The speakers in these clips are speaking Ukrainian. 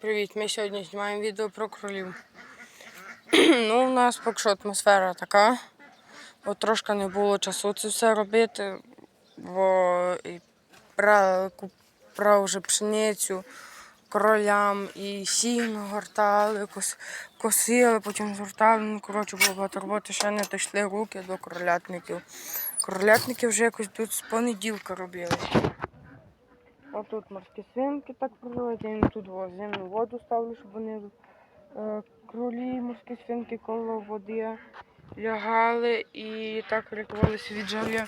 Привіт, ми сьогодні знімаємо відео про кролів. ну, у нас поки що атмосфера така. От трошки не було часу це все робити, бо і брав вже пшеницю кролям і сіно гортали, кос, косили, потім згортали. Ну, коротше, було багато роботи, ще не дійшли руки до кролятників. Кролятники вже якось тут з понеділка робили. Отут морські свинки так проводять, я тут во- зимну воду ставлю, щоб вони е, кролі, морські свинки коло води лягали і так лікувалися від жари.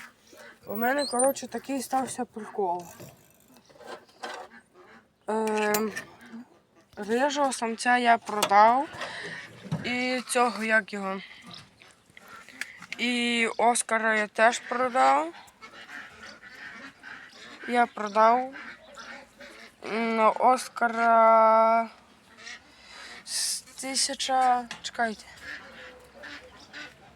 У мене, коротше, такий стався прикол. Е, рижого самця я продав. І цього як його. І Оскара я теж продав. Я продав Оскара з тисяча. Чекайте.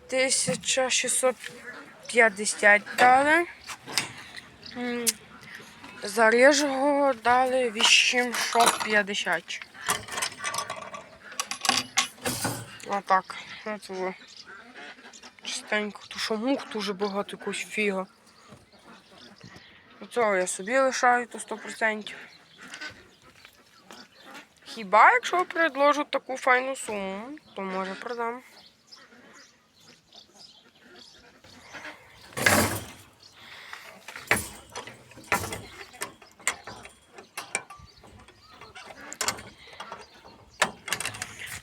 1650 дали. За рижого дали 850. Отак. От ви. Частенько. Ту що мух дуже багато якусь фіга. Цього я собі лишаю, то 100%. Хіба якщо предложу таку файну суму, то може продам.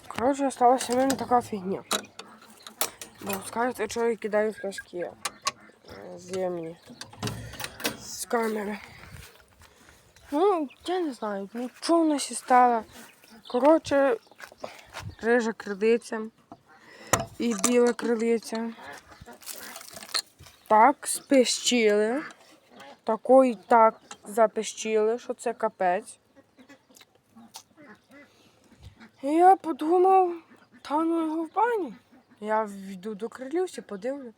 Коротше, осталася в мене така фігня. Бо скажете, що я кидаю фляшки е, зимні з камери. Ну, я не знаю, ну що в нас і стало. Коротше, рижа крилиця і біла крилиця. Так, спищили. Такої так запищили, що це капець. І я подумав, та ну його в баню. Я йду до крилівці, подивлю.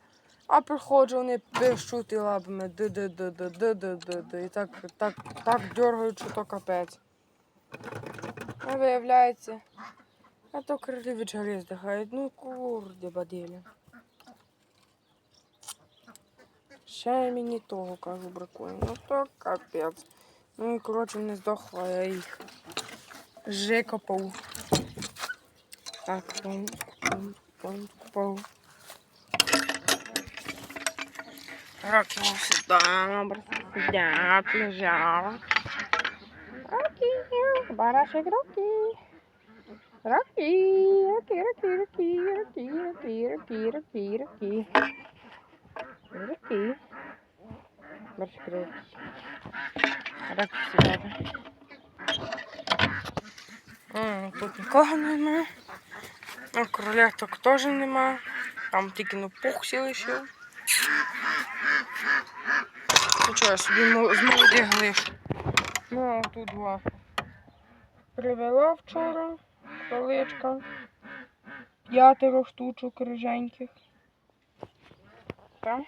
А приходжу, вони пишуть і лабами. І так так, так дергають, що то капець. А виявляється. А то крилівич гри здихають. Ну курди бадилі. Ще мені того кажу, бракує. Ну то капець. Ну і коротше не здохла, я їх жикопав. Так, пом, пом, пом, пом. Руки сюда, сидят, лежат. Руки, барашек, руки. Руки, руки, руки, руки, руки, руки, руки, руки, руки. Руки. Барашек, руки. Руки сюда. Тут нікого немає. Кроляток теж нема. Там тільки ну пух сі лишив. Ну що, я собі мол- з молодих. Ну, а тут два. Привела вчора паличка. П'ятеро штучок риженьких. Так.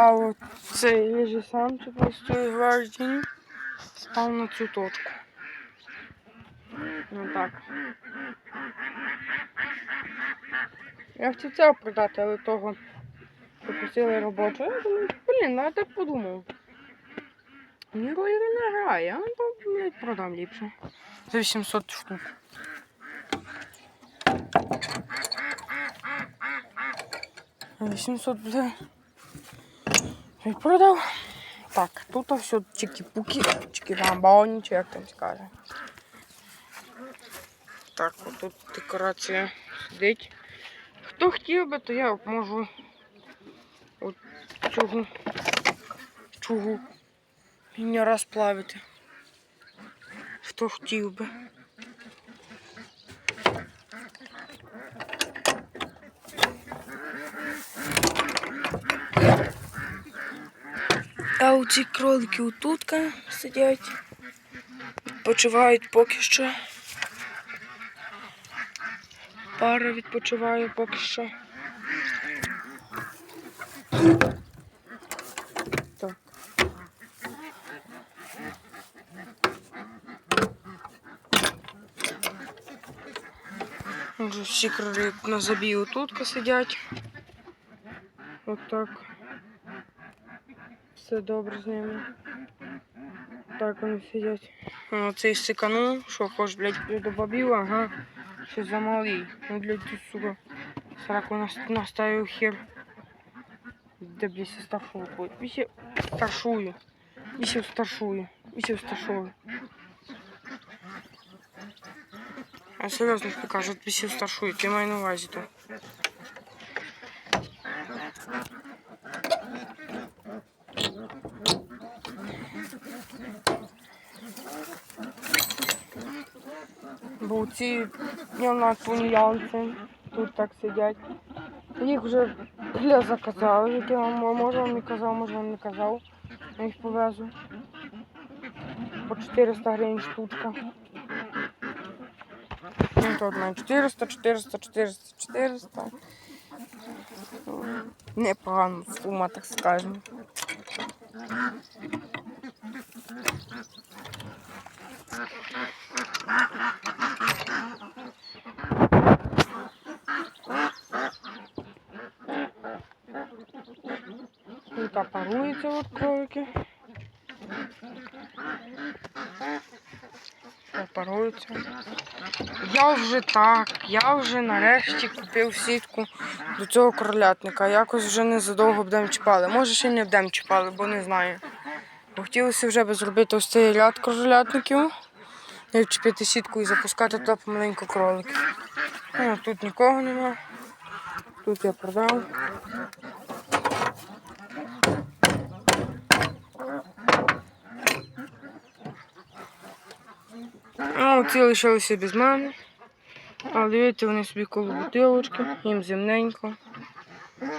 А от цей же самчик ось цієї гвардії став на цю точку. Ну так. Я хотів цього продати, але того попросили робочу. Я думаю, блін, ну я так подумав. Ні ролі не грає, то блядь, продам ліпше. За 800 штук. За 800, бля. І. Так, тут все чики-пуки, чики-бамбоні, чи як там скаже. Так, отут декорація сидить. Хто хотів би, то я можу от цього чугу не розплавити. Хто хотів би. А оці кролики отутка сидять. відпочивають поки що. Пара відпочиває поки що. Так. Вже всі кролі на забію тут сидять. Отак. Все добре з ними. Так вони сидять. О, цей сиканув, що хоч, блядь, до бабів, ага. Ще замалий. Ну, блядь, тут, сука, сраку нас, наставив хер. Да, блядь, со старшую ходит. Виси старшую. Виси старшую. Виси старшую. А серйозно тобі кажуть, виси старшую. Ти маю на увазі то. Бо ці тунеянці тут так сидять. Їх вже я заказав, як я вам може вам не казав, може вам не казав. Я їх повезу. По 400 гривень штучка. Ну, то одна 400, 400, 400, 400. Непогана сума, так скажемо. Тут паруються от кролики. Паруються. Я вже так, я вже нарешті купив сітку до цього кролятника. Якось вже не задовго будемо чіпали. Може ще не будемо чіпали, бо не знаю. Бо хотілося вже би зробити ось цей ряд кролятників. І вчепити сітку і запускати туди помаленьку кроликів. Ну, тут нікого нема. Тут я продав. А оці лишилися без мене. Але дивіться, вони собі коло бутилочки, їм зімненько,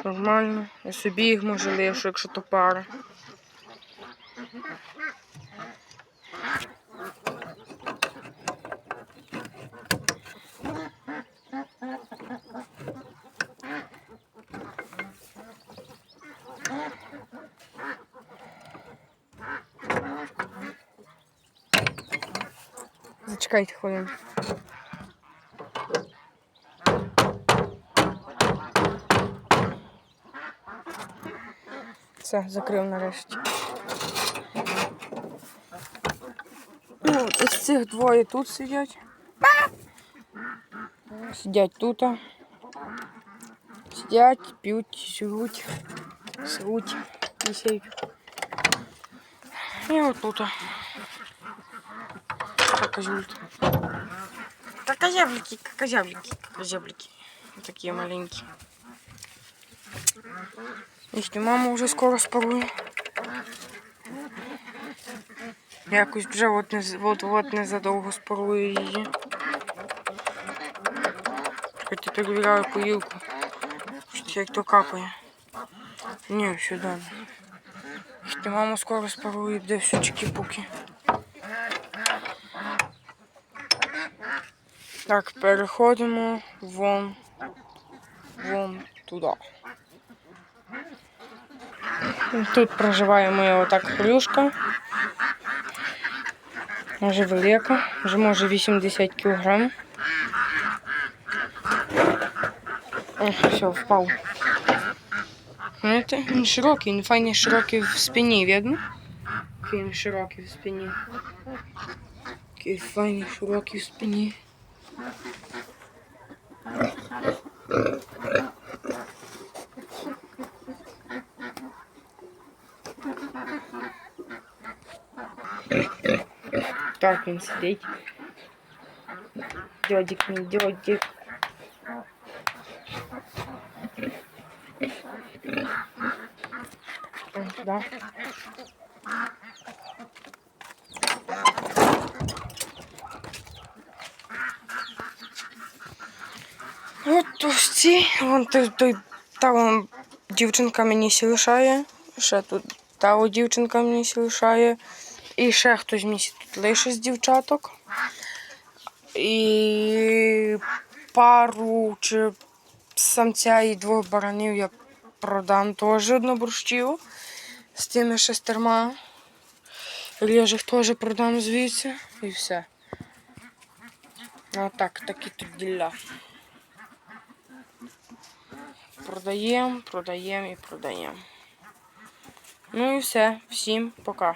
Нормально. Я собі їх може лишу, якщо то пара. Зачекайте хвилину. Все, закрив нарешті. Ну, ось цих двоє тут сидять. Сидять тут. Сидять, п'ють, живуть, сруть, висять. І отут. Какозюльки. Какозяблики, какозяблики, какозяблики. Вот такие маленькие. Їхню маму вже скоро спарує. Якось вже от не, от, от незадовго спарую її. Хоч я перевіряю поїлку. Що як то капає. Ні, сюди. Їхню маму скоро спарує, де все чики-пуки. Так, переходимо вон, вон туди. Тут проживає моя отак хрюшка. Вже велика, вже може 80 кг. Все, впав. Знаєте, він широкий, він файний широкий в спині, видно? Він широкий в спині. Який файний широкий в спині. Так він сидить. Дьодик мій, дьодик. Да. От ось ці, вон той, той, та вон дівчинка мені сі. Ще тут та о, дівчинка мені сі. І ще хтось мені тут лише з дівчаток. І пару чи самця і двох баранів я продам теж одну борщіву з тими шестерма. Ріжих теж продам звідси і все. Отак, такі тут діля. Продаємо, продаємо і продаємо. Ну і все. Всім пока.